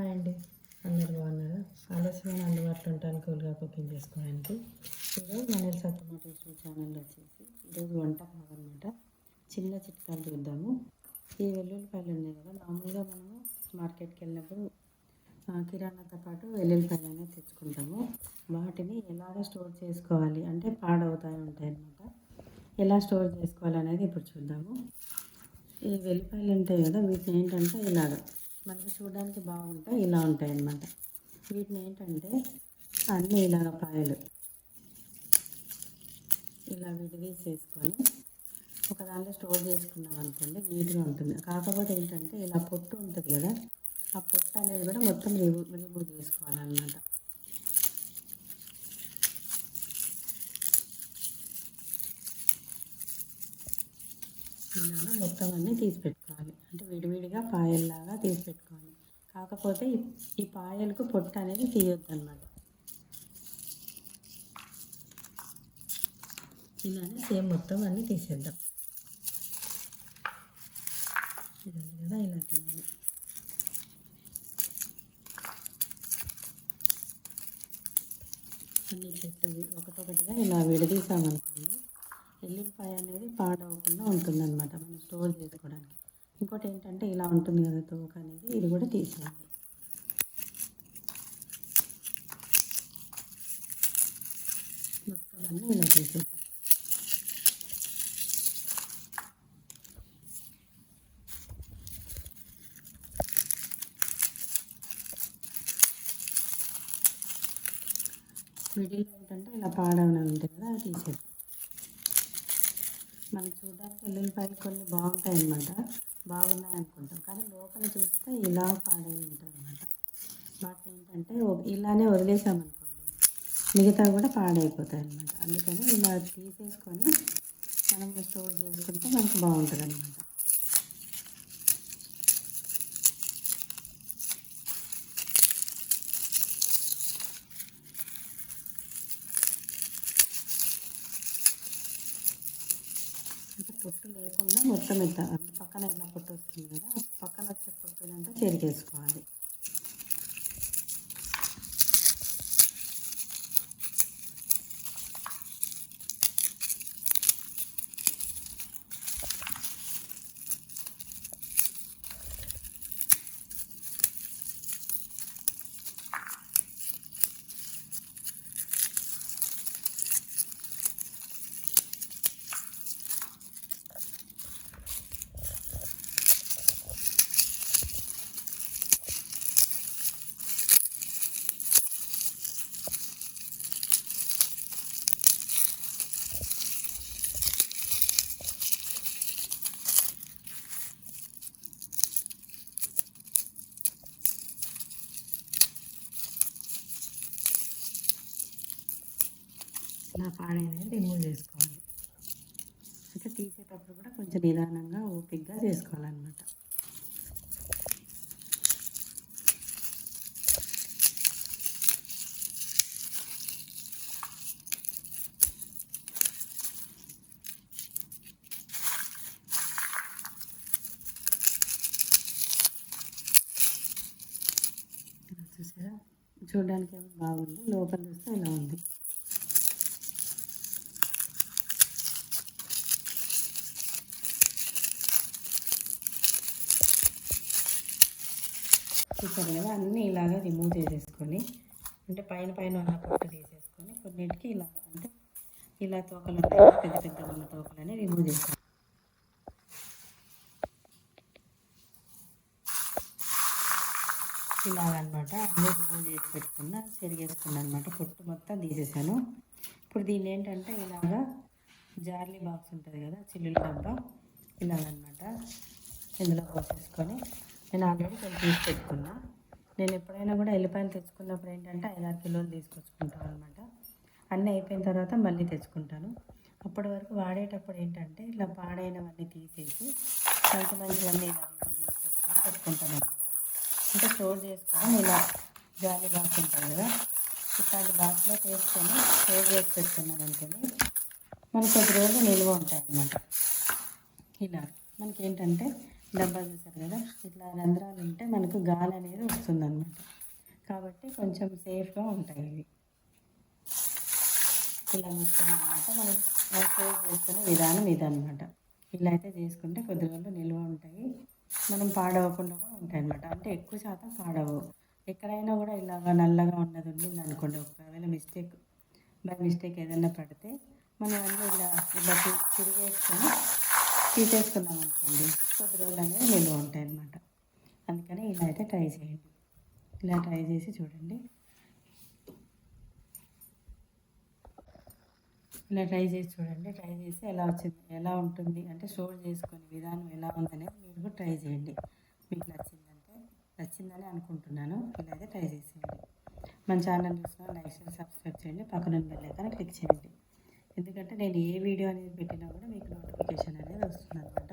Hi అండి. అందరు బాగున్నారా? ఆలస్యమైన అందుబాటులో ఉంటాను కూల్గా కుకింగ్ చేసుకోవడానికి. ఈరోజు మన సత్యమ టేస్ట్ ఛానల్ వచ్చేసి ఈరోజు వంట కావాలన్నమాట చిన్న చిట్కాలు చూద్దాము. ఈ వెల్లుల్లిపాయలు ఉన్నాయి కదా. మామూలుగా మనము మార్కెట్కి వెళ్ళినప్పుడు కిరాణాతో పాటు వెల్లుల్లిపాయలు అనేది తెచ్చుకుంటాము. వాటిని ఎలాగ స్టోర్ చేసుకోవాలి అంటే పాడవుతాయి ఉంటాయి అన్నమాట. ఎలా స్టోర్ చేసుకోవాలి అనేది ఇప్పుడు చూద్దాము. ఈ వెల్లిపాయలు ఉంటాయి కదా వీటిని ఏంటంటే ఇలాగ మనకి చూడడానికి బాగుంటాయి. ఇలా ఉంటాయి అన్నమాట వీటిని ఏంటంటే అన్నీ ఇలాగ పాయలు ఇలా విడిదీసేసుకొని ఒక దాంట్లో స్టోర్ చేసుకున్నాం అనుకోండి నీట్గా ఉంటుంది. కాకపోతే ఏంటంటే ఇలా పొట్టు ఉంటుంది కదా ఆ పొట్టు అనేది కూడా మొత్తం రిమూవ్ రిమూవ్ చేసుకోవాలన్నమాట. ఇలాగా మొత్తం అన్నీ తీసి పెట్టుకోవాలి అంటే విడివిడిగా పాయల్లాగా తీసి పెట్టుకోవాలి కాకపోతే ఈ- పాయలకు పొట్టు అనేది తీయొద్దు అనమాట ఇలానే సేమ్ మొత్తం అన్నీ తీసేద్దాం. ఇది కదా ఇలా తీయాలి. అన్నీ చెట్టు ఒకటొకటిగా ఇలా విడదీసామనుకోండి ఎల్లిపాయ అనేది పాడవకుండా ఉంటుందన్నమాట. మనం స్టోర్ చేసుకోవడానికి. ఇంకోటి ఏంటంటే ఇలా ఉంటుంది కదా తోక అనేది ఇది కూడా తీసేయాలి. మొత్తం అన్నీ ఇలా తీసేస్తాం మిడిల్ ఏంటంటే ఇలా పాడవనే ఉంటుంది కదా అది తీసేస్తాం మనకి చూడడానికి వెల్లుల్లిపాయలు కొన్ని బాగుంటాయి అన్నమాట బాగున్నాయి అనుకుంటాం. కానీ లోపల చూస్తే ఇలా పాడై ఉంటాయి అన్నమాట వాటిని ఏంటంటే ఇలానే వదిలేసామనుకోండి మిగతా కూడా పాడైపోతాయి అన్నమాట అందుకని ఇలా తీసేసుకొని మనం స్టోర్ చేసుకుంటే మనకు బాగుంటుంది అనమాట పొట్టు లేకుండా మొత్తం అంటే పక్కన ఇలా పొట్టు వస్తుంది కదా పక్కన వచ్చే పొట్టునంతా చెరిగేసుకోవాలి. ఇలా పాడైనవి రిమూవ్ చేసుకోవాలి. అంటే తీసేటప్పుడు కూడా కొంచెం నిదానంగా ఓపిక్గా చేసుకోవాలన్నమాట. చూసారా? చూడడానికి ఏమో బాగుంది. లోపల చూస్తే ఇలా ఉంది. చూసారు కదా అన్నీ ఇలాగ రిమూవ్ చేసేసుకొని అంటే పైన పైన ఉన్న పొట్టు తీసేసుకొని కొన్నిటికి ఇలా అంటే ఇలా తోకలు ఉంటాయి పెద్ద పెద్ద ఉన్న తోకలని రిమూవ్ చేస్తాం. ఇలాగనమాట అన్నీ రిమూవ్ చేసి పెట్టుకున్న చెరిగేసుకున్నాను అనమాట పొట్టు మొత్తం తీసేసాను. ఇప్పుడు దీన్ని ఏంటంటే ఇలాగా జార్లీ బాక్స్ ఉంటుంది కదా చిల్లుల డబ్బా ఇలాగనమాట ఇందులో పోసేసుకొని నేను ఆల్రెడీ కొంచెం తీసి పెట్టుకున్నా. నేను ఎప్పుడైనా కూడా ఎల్లిపాయలు తెచ్చుకున్నప్పుడు ఏంటంటే ఐదారు కిలోలు తీసుకొచ్చుకుంటాను అనమాట అన్నీ అయిపోయిన తర్వాత మళ్ళీ తెచ్చుకుంటాను. అప్పటి వరకు వాడేటప్పుడు ఏంటంటే ఇలా పాడైనవన్నీ తీసేసి మంచి మంచివన్నీ ఇలా పెట్టుకుంటాను అనమాట అంటే స్టోర్ చేసుకోవడం ఇలా జాలి బాక్స్ ఉంటుంది కదా ఇట్లాంటి బాక్స్లో వేసుకొని స్టోర్ చేసి పెట్టుకున్నాను అనుకోని మనకు కొద్ది రోజులు నిల్వ ఉంటాయి అన్నమాట ఇలా మనకి ఏంటంటే డబ్బా చూసారు కదా? ఇట్లా రంధ్రాలు ఉంటే మనకు గాలి అనేది వస్తుందన్నమాట. కాబట్టి కొంచెం సేఫ్గా ఉంటాయి ఇవి. ఇలా వస్తుంది అనమాట మనం సేవ్ చేసుకునే విధానం ఇదనమాట ఇలా అయితే చేసుకుంటే కొద్ది రోజులు నిల్వ ఉంటాయి. మనం పాడవకుండా కూడా ఉంటాయి అన్నమాట. అంటే ఎక్కువ శాతం పాడవు. ఎక్కడైనా కూడా ఇలాగ నల్లగా ఉన్నది ఉండింది అనుకోండి ఒకవేళ మిస్టేక్ బై మిస్టేక్ ఏదైనా పడితే మనం అన్నీ ఇలా ఇలా తిరిగేసుకొని తీసేసుకున్నాం అనుకోండి కొద్ది రోజులు అనేది నిల్వ ఉంటాయి అన్నమాట అందుకని ఇలా అయితే ట్రై చేయండి. ఇలా ట్రై చేసి చూడండి. ఇలా ట్రై చేసి చూడండి. ట్రై చేసి ఎలా వచ్చింది ఎలా ఉంటుంది అంటే స్టోర్ చేసుకునే విధానం ఎలా ఉందనేది మీరు కూడా ట్రై చేయండి. మీకు నచ్చిందంటే నచ్చిందని అనుకుంటున్నాను. ఇలా అయితే ట్రై చేసేయండి. మన ఛానల్ చూసిన లైక్ చేసి సబ్స్క్రైబ్ చేయండి. పక్కన బెల్ ఐకాన్ క్లిక్ చేయండి. ఎందుకంటే నేను ఏ వీడియో అనేది పెట్టినా కూడా మీకు నోటిఫికేషన్ అనేది వస్తుంది అనమాట